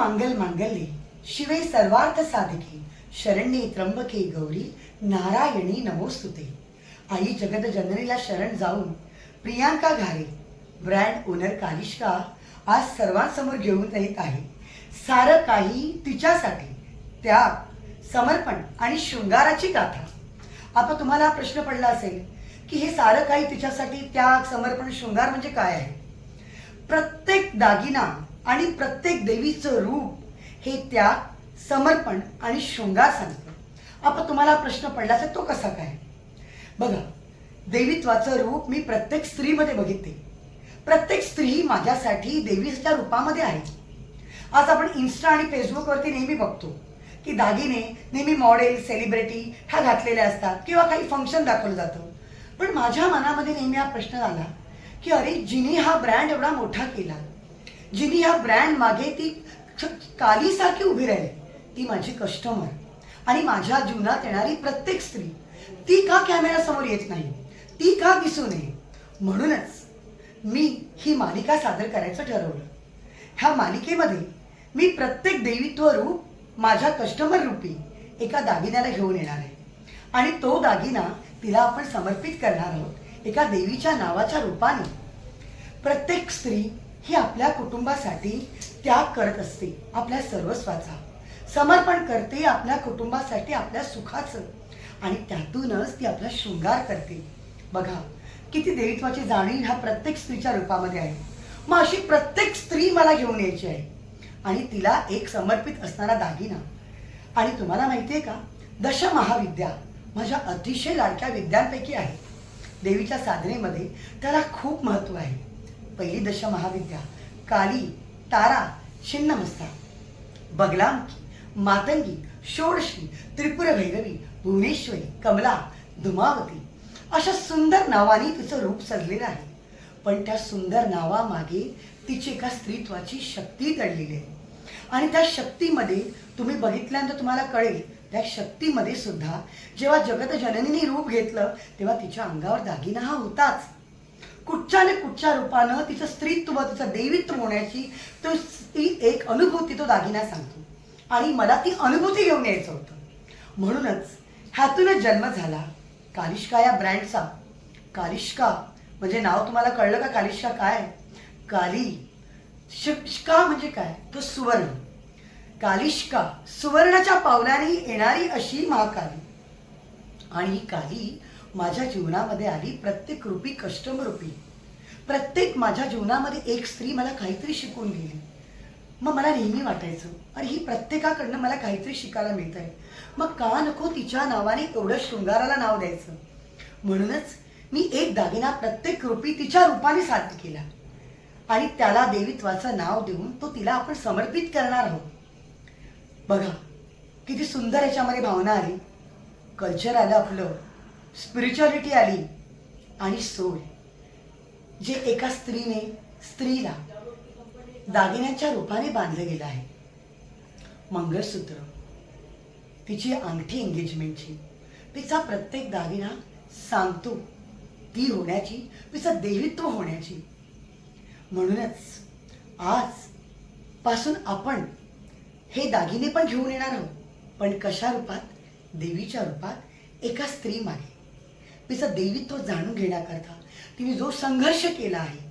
मांगल मांगल्ये शिवे सर्वार्थ साधिके शरण्ये त्र्यंबके गौरी नारायणी नमोस्तुते. आई जगत जननीला शरण जाऊन प्रियांका घारे ब्रँड ओनर कालिष्का आज सर्वांसमोर घेऊन येत आहे. सारं काही तिच्यासाठी त्याग समर्पण आणि शृंगाराची गाथा. आता तुम्हाला हा प्रश्न पडला असेल की हे सारं काही तिच्यासाठी त्याग समर्पण शृंगार म्हणजे काय आहे? प्रत्येक दागिना आणि प्रत्येक देवीचं रूप हे त्या समर्पण आणि शृंगार सांगतं. आपण तुम्हाला प्रश्न पडला तर तो कसा काय? बघा देवीत्वाचं रूप मी प्रत्येक स्त्रीमध्ये बघितले. प्रत्येक स्त्री ही माझ्यासाठी देवीच्या रूपामध्ये आहे. आज आपण इन्स्टा आणि फेसबुकवरती नेहमी बघतो की दागिने नेहमी मॉडेल सेलिब्रिटी ह्या घातलेल्या असतात किंवा काही फंक्शन दाखवलं जातं. पण माझ्या मनामध्ये नेहमी हा प्रश्न आला की अरे जिने हा ब्रँड एवढा मोठा केला. जिने ह्या ब्रँड मागे ती कालीसारखी उभी राहिली. ती माझी कस्टमर आणि माझ्या जीवनात येणारी प्रत्येक स्त्री ती का कॅमेऱ्यासमोर येत नाही? ती का दिसू नये? म्हणूनच मी ही मालिका सादर करायचं ठरवलं. ह्या मालिकेमध्ये मी प्रत्येक देवीत्व रूप माझ्या कस्टमर रूपी एका दागिन्याला घेऊन येणार आहे. आणि तो दागिना तिला आपण समर्पित करणार आहोत. एका देवीच्या नावाच्या रूपाने. प्रत्येक स्त्री ही आपल्या कुटुंबासाठी त्याग करत असते आपल्या सर्वस्वाचा. समर्पण करते आपल्या कुटुंबासाठी आपल्या सुखाचं. आणि त्यातूनच ती आपला शृंगार करते. बघा किती देवीत्वाची जाणीव ह्या प्रत्येक स्त्रीच्या रूपामध्ये आहे. मग अशी प्रत्येक स्त्री मला घेऊन यायची आहे. आणि तिला एक समर्पित असणारा दागिना. आणि तुम्हाला माहिती आहे का? दश महाविद्या माझ्या अतिशय लाडक्या विद्यांपैकी आहे देवीच्या साधनेमध्ये त्याला खूप महत्त्व आहे. पहिली दश महाविद्या काली तारा छिन्नमस्ता बगलामुखी मातंगी षोडशी त्रिपुर भैरवी भुवनेश्वरी कमला धुमावती अशा सुंदर नावाने तिचं रूप सजलेलं आहे. पण त्या सुंदर नावामागे तिची एका स्त्रीत्वाची शक्ती दडलेली आहे. आणि त्या शक्तीमध्ये तुम्ही बघितल्यानंतर तुम्हाला कळेल त्या शक्तीमध्ये सुद्धा जेव्हा जगत जननीने रूप घेतलं तेव्हा तिच्या अंगावर दागिना हा होताच. कुठच्या न कुठच्या रूपानं तिचं स्त्रीत्व तिचं देवीत्व होण्याची तो ती एक अनुभूती तो दागिना सांगतो. आणि मला ती अनुभूती घेऊन यायचं होतं. म्हणूनच ह्यातूनच जन्म झाला कालिष्का या ब्रँडचा. कालिष्का म्हणजे नाव तुम्हाला कळलं का कालिष्का काय? काली शिष्का म्हणजे काय? तो सुवर्ण. कालिष्का सुवर्णाच्या पावलाने येणारी अशी महाकाली. आणि ही काली माझ्या जीवनामध्ये आली प्रत्येक रूपी कस्टमर रूपी. प्रत्येक माझ्या जीवनामध्ये एक स्त्री मला काहीतरी शिकून गेली. मग मला नेहमी वाटायचं अरे ही प्रत्येकाकडनं मला काहीतरी शिकायला मिळत आहे मग का नको तिच्या नावाने एवढं शृंगाराला नाव द्यायचं? म्हणूनच मी एक दागिना प्रत्येक रूपी तिच्या रूपाने साध्य केला. आणि त्याला देवित्वाचं नाव देऊन तो तिला आपण समर्पित करणार आहोत. बघा किती सुंदर याच्यामध्ये भावना आली. कल्चर आलं आपलं. स्पिरिच्युअलिटी आली आणि सोल जे एका स्त्रीने स्त्रीला दागिन्यांच्या रूपाने बांधलं गेलं आहे. मंगळसूत्र तिची अंगठी एंगेजमेंटची तिचा प्रत्येक दागिना सांगतो ती होण्याची तिचं देवित्व होण्याची. म्हणूनच आज पासून आपण हे दागिने पण घेऊन येणार आहोत. पण कशा रूपात? देवीच्या रूपात एका स्त्री मागे. तिचं देवीत्व जाणून घेण्याकरता तिने जो संघर्ष केला आहे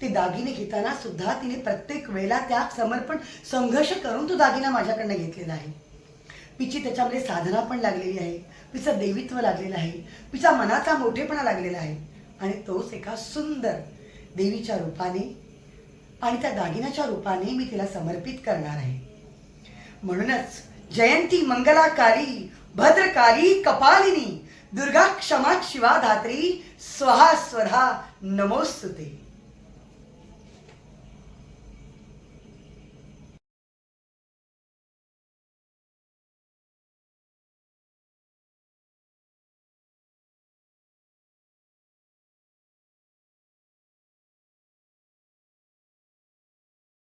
ते दागिने घेताना सुद्धा तिने प्रत्येक वेळेला त्या समर्पण संघर्ष करून तो दागिना माझ्याकडनं घेतलेला आहे. तिची त्याच्यामध्ये साधना पण लागलेली आहे तिचं देवीत्व लागलेलं आहे तिचा मनाचा मोठेपणा लागलेला आहे आणि तोच एका सुंदर देवीच्या रूपाने आणि त्या दागिन्याच्या रूपाने मी तिला समर्पित करणार आहे. म्हणूनच जयंती मंगलाकारी भद्रकारी कपालिनी दुर्गा क्षमा शिवा धात्री स्वहा स्वधा नमोस्तुते.